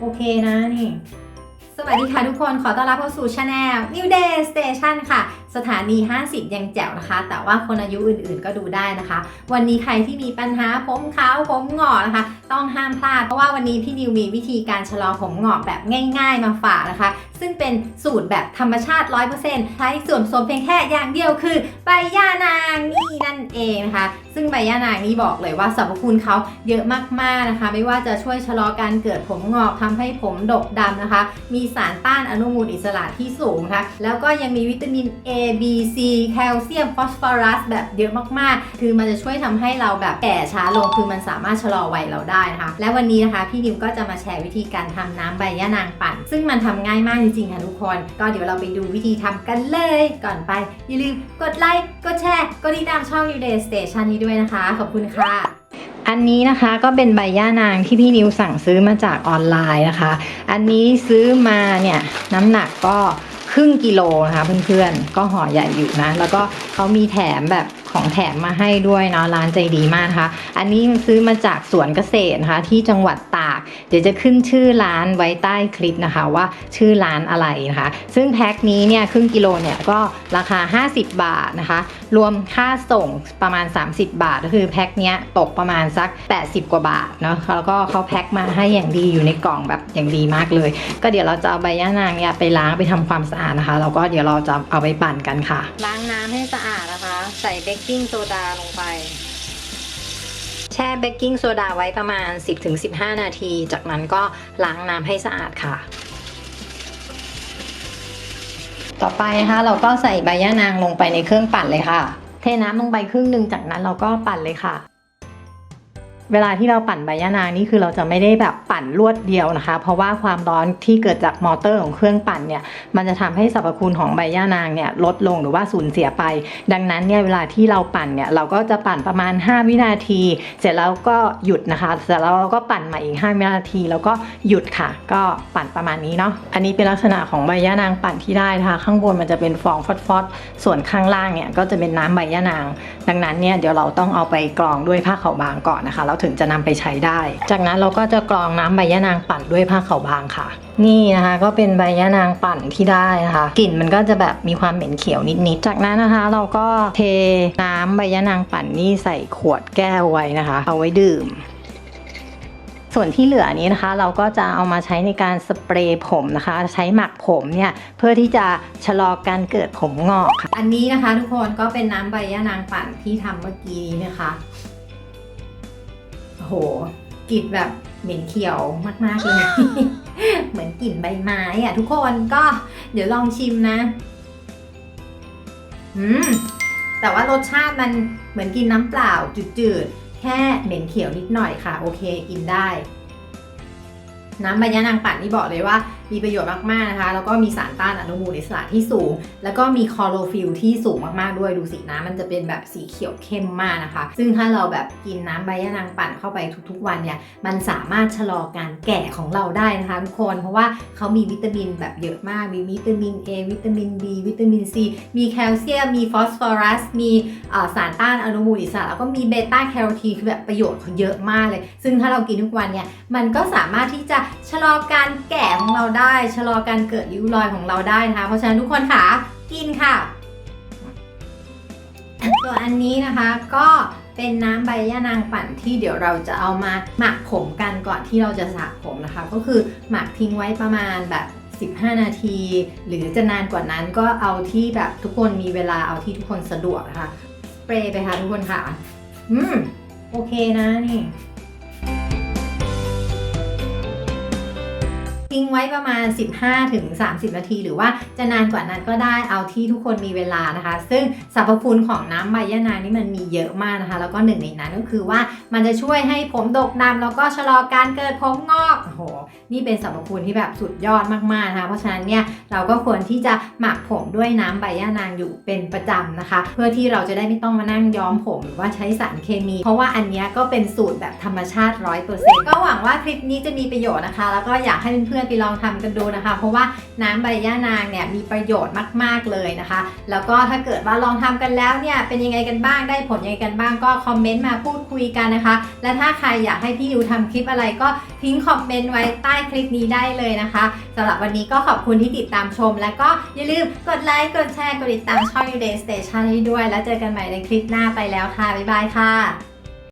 โอเคนะนี่ สวัสดีค่ะทุกคนขอต้อนรับเข้าสู่ช anel New Day Station ค่ะ สถานี 50 ยังแจ๋วนะคะ แต่ว่าคนอายุอื่นๆก็ดูได้นะคะ วันนี้ใครที่มีปัญหาผมขาวผมหงอกนะคะ ต้องห้ามพลาด เพราะว่าวันนี้พี่นิวมีวิธีการชะลอผมหงอกแบบง่าย ๆ มาฝากนะคะ ซึ่งเป็นสูตรแบบธรรมชาติ 100%ใช้ส่วนผสมเพียงแค่อย่างเดียวคือใบย่านางนี่นั่นเองนะคะ ซึ่งใบย่านางนี้บอกเลยว่าสรรพคุณเขาเยอะมากๆนะคะ ไม่ว่าจะช่วยชะลอการเกิดผมงอกทำให้ผมดกดำนะคะ มีสารต้านอนุมูลอิสระที่สูงนะคะแล้วก็ยังมีวิตามิน A B C แคลเซียมฟอสฟอรัสแบบเยอะมากๆ คือมันจะช่วยทำให้เราแบบแก่ช้าลงคือมันสามารถชะลอวัยเราได้นะคะ และวันนี้นะคะพี่นิวก็จะมาแชร์วิธีการทำน้ำใบย่านางปั่น ซึ่งมันทำง่ายมากจริงๆค่ะทุกคน ก็เดี๋ยวเราไปดูวิธีทำกันเลย ก่อนไปอย่าลืมกดไลค์กดแชร์กดติดตามช่อง New Day Station นี้ด้วยนะคะ ขอบคุณค่ะอันนี้นะคะก็เป็นใบย่านางที่พี่นิวสั่งซื้อมาจากออนไลน์นะคะ อันนี้ซื้อมาเนี่ยน้ำหนักก็ ครึ่งกิโลนะคะเพื่อนๆ ก็ห่อใหญ่อยู่นะ แล้วก็เขามีแถมแบบ ของแถมมาให้ด้วยเนาะร้านใจดีมากนะคะ อันนี้ซื้อมาจากสวนเกษตรนะคะ ที่จังหวัดตาก เดี๋ยวจะขึ้นชื่อร้านไว้ใต้คลิปนะคะ ว่าชื่อร้านอะไรนะคะ ซึ่งแพ็คนี้เนี่ยครึ่งกิโลเนี่ยก็ราคา 50 บาทนะคะ รวมค่าส่งประมาณ 30 บาท ก็คือแพ็คเนี้ยตกประมาณสัก 80 กว่าบาทเนาะแล้วก็เขาแพ็คมาให้อย่างดีอยู่ในกล่องแบบอย่างดีมากเลย ก็เดี๋ยวเราจะเอาใบย่านางเนี่ยไปล้างไปทำความสะอาดนะคะแล้วก็เดี๋ยวเราจะเอาไปปั่นกันค่ะ ล้างน้ำให้สะอาดนะคะ ใส่เบกกิ้งโซดาลงไป แช่เบกกิ้งโซดาไว้ประมาณ 10-15 นาที จากนั้นก็ล้างน้ำให้สะอาดค่ะ ต่อไปนะคะเราก็ใส่ใบย่านางลงไปในเครื่องปั่นเลยค่ะ เทน้ำลงไปครึ่งหนึ่งจากนั้นเราก็ปั่นเลยค่ะ เวลาที่เราปั่นใบย่านางนี่คือเราจะไม่ได้แบบปั่นรวดเดียวนะคะ เพราะว่าความร้อนที่เกิดจากมอเตอร์ของเครื่องปั่นเนี่ยมันจะทำให้สรรพคุณของใบย่านางเนี่ยลดลงหรือว่าสูญเสียไป ดังนั้นเนี่ยเวลาที่เราปั่นเนี่ยเราก็จะปั่นประมาณ 5 วินาที เสร็จแล้วก็หยุดนะคะเสร็จแล้วเราก็ปั่นใหม่อีก 5 วินาที แล้วก็หยุดค่ะ ก็ปั่นประมาณนี้เนาะอันนี้เป็นลักษณะของใบย่านางปั่นที่ได้นะคะ ข้างบนมันจะเป็นฟองฟอสๆส่วนข้างล่างเนี่ยก็จะเป็นน้ำใบย่านาง ดังนั้นเนี่ยเดี๋ยวเราต้องเอาไปกรองด้วยผ้าขาวบางก่อนนะคะแล้วถึงจะนำไปใช้ได้ จากนั้นเราก็จะกรองน้ำใบย่านางปั่นด้วยผ้าขาวบางค่ะ นี่นะคะก็เป็นใบย่านางปั่นที่ได้นะคะกลิ่นมันก็จะแบบมีความเหม็นเขียวนิดๆจากนั้นนะคะ เราก็เทน้ำใบย่านางปั่นนี่ใส่ขวดแก้วไว้นะคะ เอาไว้ดื่มส่วนที่เหลือนี้นะคะ เราก็จะเอามาใช้ในการสเปรย์ผมนะคะ ใช้หมักผมเนี่ยเพื่อที่จะชะลอการเกิดผมงอกค่ะอันนี้นะคะ ทุกคนก็เป็นน้ำใบย่านางปั่นที่ทำเมื่อกี้นี้นะคะ โหกลิ่นแบบเหม็นเขียวมากๆเลยเหมือนกลิ่นใบไม้อะทุกคนก็เดี๋ยวลองชิมนะ อืม แต่ว่ารสชาติมันเหมือนกินน้ำเปล่าจืดๆ แค่เหม็นเขียวนิดหน่อยค่ะ โอเคกินได้ น้ำใบยะนางปั่นนี่บอกเลยว่ามีประโยชน์มากๆนะคะ แล้วก็มีสารต้านอนุมูลอิสระที่สูง แล้วก็มีคลอโรฟิลที่สูงมากๆด้วยดูสิน้ำมันจะเป็นแบบสีเขียวเข้มมากนะคะ ซึ่งถ้าเราแบบกินน้ำใบยะนางปั่นเข้าไปทุกๆวันเนี่ยมันสามารถชะลอการแก่ของเราได้นะคะทุกคนเพราะว่าเขามีวิตามินแบบเยอะมากมีวิตามิน A วิตามิน B วิตามิน C มีแคลเซียมมีฟอสฟอรัส มีสารต้านอนุมูลอิสระแล้วก็มีเบต้าแคโรทีนคือแบบประโยชน์เขาเยอะมากเลย ซึ่งถ้าเรากินทุกวันเนี่ยมันก็สามารถที่จะชะลอการแก่ของเราได้ชะลอการเกิดริ้วรอยของเราได้นะคะ เพราะฉะนั้นทุกคนค่ะกินค่ะส่วนอันนี้นะคะก็เป็นน้ำใบย่านางปั่นที่เดี๋ยวเราจะเอามาหมักผมกันก่อนที่เราจะสระผมนะคะ ก็คือหมักทิ้งไว้ประมาณแบบ 15 นาที หรือจะนานกว่านั้นก็เอาที่แบบทุกคนมีเวลาเอาที่ทุกคนสะดวกนะคะ สเปรย์ไปค่ะทุกคนค่ะ อืม โอเคนะนี่ ทิ้งไว้ประมาณ 15-30ถึง30 นาที หรือว่าจะนานกว่านั้นก็ได้เอาที่ทุกคนมีเวลานะคะ ซึ่งสรรพคุณของน้ำใบยะนางนี่มันมีเยอะมากนะคะ แล้วก็หนึ่งในนั้นก็คือว่า มันจะช่วยให้ผมดกดำแล้วก็ชะลอการเกิดผมงอกโอ้โห นี่เป็นสรรพคุณที่แบบสุดยอดมากๆนะคะเพราะฉะนั้นเนี่ยเราก็ควรที่จะหมักผมด้วยน้ำใบย่านางอยู่เป็นประจำนะคะ เพื่อที่เราจะได้ไม่ต้องมานั่งย้อมผมหรือว่าใช้สารเคมี เพราะว่าอันนี้ก็เป็นสูตรแบบธรรมชาติ100%ก็หวังว่าคลิปนี้จะมีประโยชน์นะคะ แล้วก็อยากให้เพื่อนๆไปลองทำกันดูนะคะ เพราะว่าน้ำใบย่านางเนี่ยมีประโยชน์มากๆเลยนะคะ แล้วก็ถ้าเกิดว่าลองทำกันแล้วเนี่ยเป็นยังไงกันบ้างได้ผลยังไงกันบ้างก็คอมเมนต์มาพูดคุยกันนะคะนะคะ และถ้าใครอยากให้พี่ยูทำคลิปอะไรก็ทิ้งคอมเมนต์ไว้ใต้คลิปนี้ได้เลยนะคะสำหรับวันนี้ก็ขอบคุณที่ติดตามชม และก็อย่าลืมกดไลค์กดแชร์กดติดตามช่อง New Day Station ให้ด้วย แล้วเจอกันใหม่ในคลิปหน้าไปแล้วค่ะบ๊ายบายค่ะ